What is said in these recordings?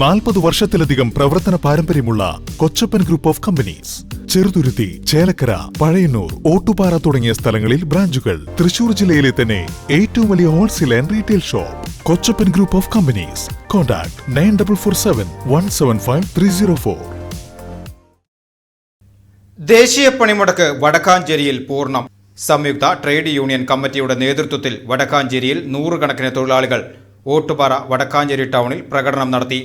നാൽപ്പത് വർഷത്തിലധികം പ്രവർത്തന പാരമ്പര്യമുള്ള Kochappan group of companies. Cheruthuruthy Chelakkara Pazhayannur Ottupara തുടങ്ങിയ സ്ഥലങ്ങളിൽ ബ്രാഞ്ചുകൾ. തൃശൂർ ജില്ലയിലെ തന്നെ ഏറ്റവും വലിയ wholesale and retail shop. Kochappan group of companies. Contact nine double four seven one seven five three zero four. ദേശീയ പണിമുടക്ക് വടക്കാഞ്ചേരിയിൽ പൂർണം. സംയുക്ത ട്രേഡ് യൂണിയൻ കമ്മിറ്റിയുടെ നേതൃത്വത്തിൽ വടക്കാഞ്ചേരിയിൽ നൂറുകണക്കിന് തൊഴിലാളികൾ ഓട്ടുപാറ വടക്കാഞ്ചേരി ടൗണിൽ പ്രകടനം നടത്തി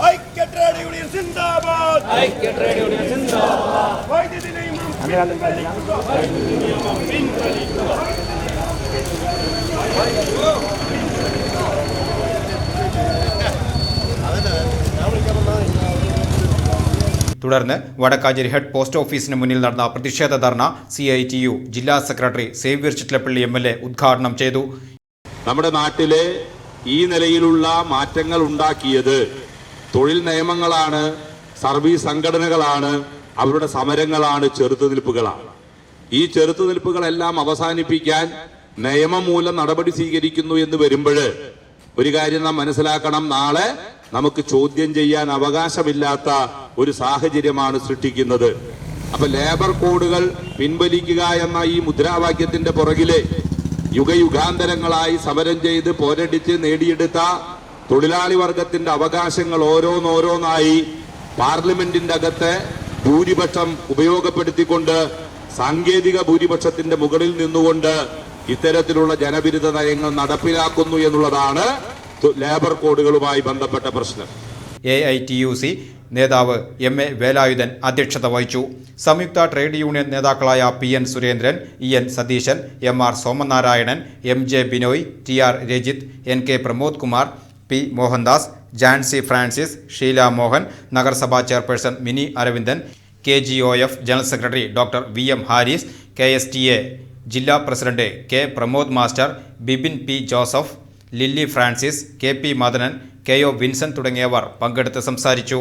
വൈദ്യുതി നിയമം തുടർന്ന് വടക്കാഞ്ചേരി ഹെഡ് പോസ്റ്റ് ഓഫീസിന് മുന്നിൽ നടന്ന പ്രതിഷേധ ധർണ സി ഐ ടി യു ജില്ലാ secretary Xavier Chittilappally M L A ഉദ്ഘാടനം ചെയ്തു. നമ്മുടെ നാട്ടിലെ ഈ നിലയിലുള്ള മാറ്റങ്ങൾ ഉണ്ടാക്കിയത് തൊഴിൽ നിയമങ്ങളാണ് സർവീസ് സംഘടനകളാണ് അവരുടെ സമരങ്ങളാണ് ചെറുത്തുനിൽപ്പുകളാണ്. ഈ ചെറുത്തുനിൽപ്പുകളെല്ലാം അവസാനിപ്പിക്കാൻ നിയമം മൂലം നടപടി സ്വീകരിക്കുന്നു എന്ന് വരുമ്പോൾ ഒരു കാര്യം നാം മനസ്സിലാക്കണം നാളെ നമുക്ക് ചോദ്യം ചെയ്യാൻ അവകാശമില്ലാത്ത ഒരു സാഹചര്യമാണ് സൃഷ്ടിക്കുന്നത്. അപ്പൊ ലേബർ കോഡുകൾ പിൻവലിക്കുക എന്ന ഈ മുദ്രാവാക്യത്തിന്റെ പുറകിലെ യുഗയുഗാന്തരങ്ങളായി സമരം ചെയ്ത് പോരടിച്ച് നേടിയെടുത്ത തൊഴിലാളി വർഗത്തിന്റെ അവകാശങ്ങൾ ഓരോന്നോരോന്നായി പാർലമെന്റിന്റെ അകത്ത് ഭൂരിപക്ഷം ഉപയോഗപ്പെടുത്തിക്കൊണ്ട് സാങ്കേതിക ഭൂരിപക്ഷത്തിന്റെ മുകളിൽ നിന്നുകൊണ്ട് ഇത്തരത്തിലുള്ള ജനവിരുദ്ധ നയങ്ങൾ നടപ്പിലാക്കുന്നു എന്നുള്ളതാണ് ലേബർ കോഡുകളുമായി ബന്ധപ്പെട്ട പ്രശ്നം. A I T U C നേതാവ് എം എ വേലായുധൻ അധ്യക്ഷത വഹിച്ചു. സംയുക്ത ട്രേഡ് യൂണിയൻ നേതാക്കളായ P N Surendran E N Satheesan M R Somanarayanan M J Binoy T R Rajith N K Pramod Kumar P. Mohandas Jancy Francis Sheela Mohan നഗരസഭാ chairperson Mini Aravindan K. G. O. F. General secretary doctor V. M. Haris K. S. T. A. ജില്ലാ president K. Pramod master Bibin P. Joseph Lilly Francis K. P. Madanan K. O. Vinson തുടങ്ങിയവർ പങ്കെടുത്ത് സംസാരിച്ചു.